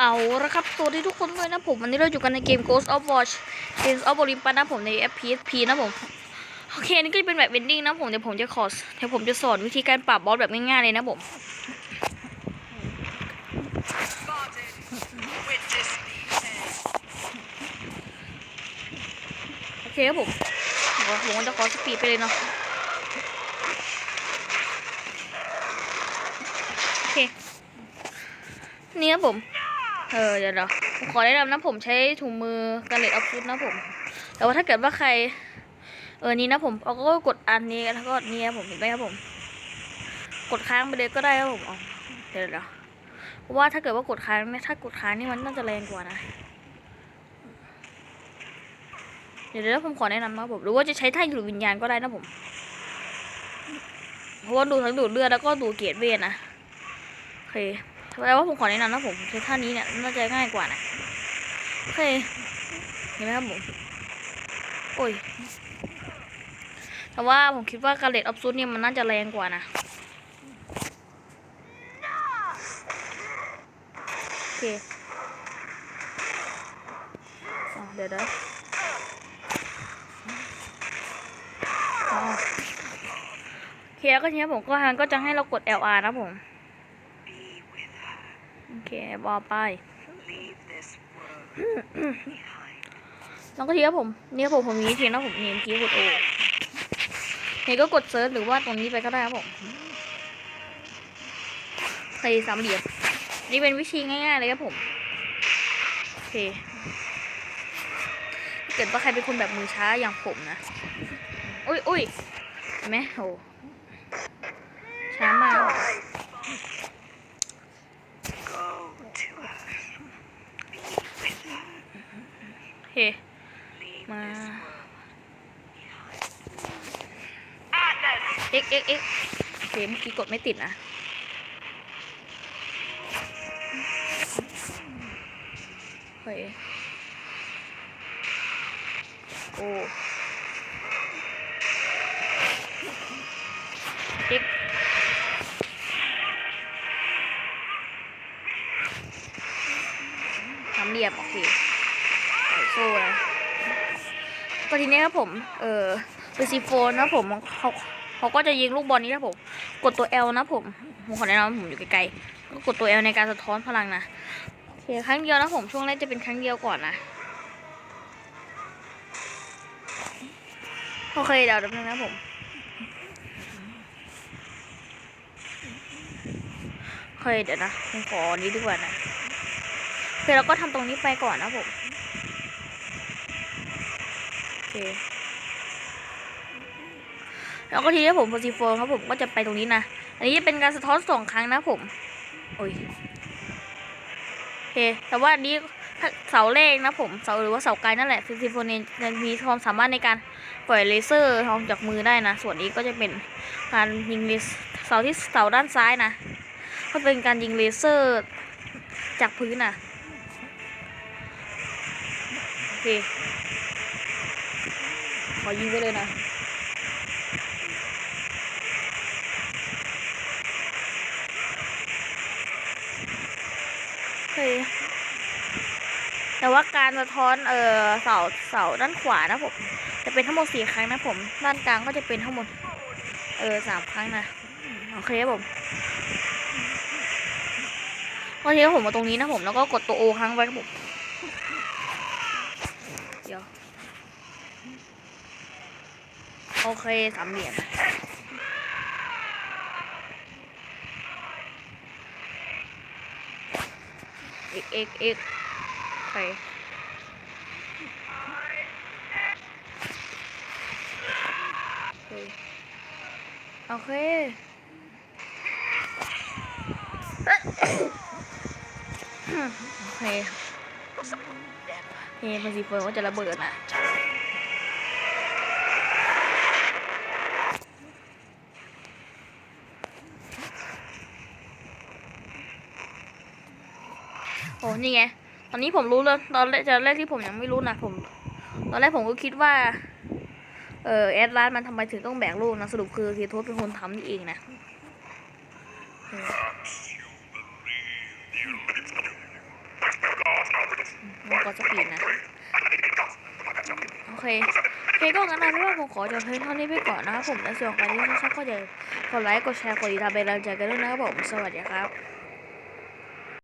เอาละครับสวัสดีทุกคนด้วยนะผมวันนี้เราอยู่กันในเกม Ghost of Watch Games of Olympus นะผมใน FPSP นะผม โอเคนี่ก็จะเป็นแบบเวนดิ้งนะผม เดี๋ยวผมจะขอเดี๋ยวผมจะสอนวิธีการปรับบอสแบบง่ายๆเลยนะผม โอเคครับผมผมจะขอสปีดไปเลยเนาะโอเคนี่ครับผม เออเดี๋ยวเดี๋ยวผมขอแนะนำนะผมใช้ถุงมือกันเล็ดออฟฟุตนะผม แต่ว่าถ้าเกิดว่าใคร เออนี่นะผมเอาก็กดอันนี้แล้วก็นี่ครับผมเห็นไหมครับผม กดค้างไปเลยก็ได้ครับผมเดี๋ยวเดี๋ยวเพราะว่าถ้าเกิดว่ากดค้างเนี่ยถ้ากดค้างนี่มันน่าจะแรงกว่านะเดี๋ยวเดี๋ยวผมขอแนะนำนะผมหรือว่าจะใช้ท่าอยู่วิญญาณก็ได้นะผมเพราะว่าดูทั้งดูดเลือดแล้วก็ดูเกียรดเวทนะโอเค แต่ว่าผมขอแนะนำนะผมใช้ท่านี้เนี่ยน่าจะง่ายกว่านะโอเคเห็นไหมครับผมโอ้ยแต่ว่าผมคิดว่าการเลดออฟซูดเนี่ยมันน่าจะแรงกว่านะโอเคเดี๋ยวเดี๋ยวอ๋อโอเคแล้วก็ทีนี้ผมก็ทางก็จะให้เรากด LR นะผม โอเคบอไปแล้วก็ทีครับผม นี่ครับผม ผมมีวิธีนะผมนี่เมื่อกี้กดโอนี่ก็กดเซิร์ชหรือว่าตรงนี้ไปก็ได้ครับผมใส่สามเหลี่ยม นี่เป็นวิธีง่ายๆเลยครับผม โอเคถ้าเกิดว่าใครเป็นคนแบบมือช้าอย่างผมนะ อุ้ยอุ้ยเห็นไหมโหช้ามาก คมาเอ็กเอ็กเอ็กเมื่อกี้กดไม่ติดนะเฮ้ยโอ้เอ็กทำเรียบโอเค โซ่นะก็ทีนี้ครับผม เออเป็นซีโฟนนะผมเขาเขาก็จะยิงลูกบอลนี้นะผม กดตัว L นะผม ผมขอแนะนำผมอยู่ไกลๆ ก็กดตัว L ในการสะท้อนพลังนะโอเคครั้งเดียวนะผมช่วงแรกจะเป็นครั้งเดียวก่อนนะ โอเคเดี๋ยวแป๊บนึงนะผมโอเคเดี๋ยวนะผมขออนี้ดีกว่านะโอเคเราก็ทำตรงนี้ไปก่อนนะผม เค แล้วก็ทีนี้ผมโพซิโฟนครับผมก็จะไปตรงนี้นะ อันนี้จะเป็นการสะท้อนสองครั้งนะผม โอ้ยโอเค แต่ว่าอันนี้เสาเลขนะผม เสาหรือว่าเสาไกลนั่นแหละซิซิโฟเนียมีความสามารถในการปล่อยเลเซอร์ออกจากมือได้นะ ส่วนนี้ก็จะเป็นการยิงเลเซเสาที่เสาด้านซ้ายนะ ก็เป็นการยิงเลเซอร์จากพื้นนะโอเค อยิงไปเลยนะเฮ้ยแต่ว่าการสะท้อนเออเสาเสาด้านขวานะผม จะเป็นทั้งหมดสี่ครั้งนะผม ด้านกลางก็จะเป็นทั้งหมด เออสามครั้งนะโอเคผมโอเคผมมาตรงนี้นะผมแล้วก็กดตัวโอครั้งไว้ครับผมเดี๋ยว โอเคสามเหลี่ยมเอ็กเอ็กเอ็กโอเคโอเคโอเคเฮ้ยมันสีเฟิร์นว่าจะระเบิดนะ โอ้นี่ไง ตอนนี้ผมรู้แล้วตอนแรกตอนแรกที่ผมยังไม่รู้นะผม ตอนแรกผมก็คิดว่า เออแอดลาสมันทำไมถึงต้องแบกลูกนะสรุปคือเทียโทสเป็นคนทำนี่เองนะเออดสปีดนะ โอเคโอเคก็งั้นนะพี่ว่าผมขอจบเพลงเท่านี้ไปก่อนนะครับผมและส่วนใครที่ชอบก็อย่ากดไลค์กดแชร์กดติดตามเป็นกำลังใจกันด้วยนะครับผมสวัสดีครับ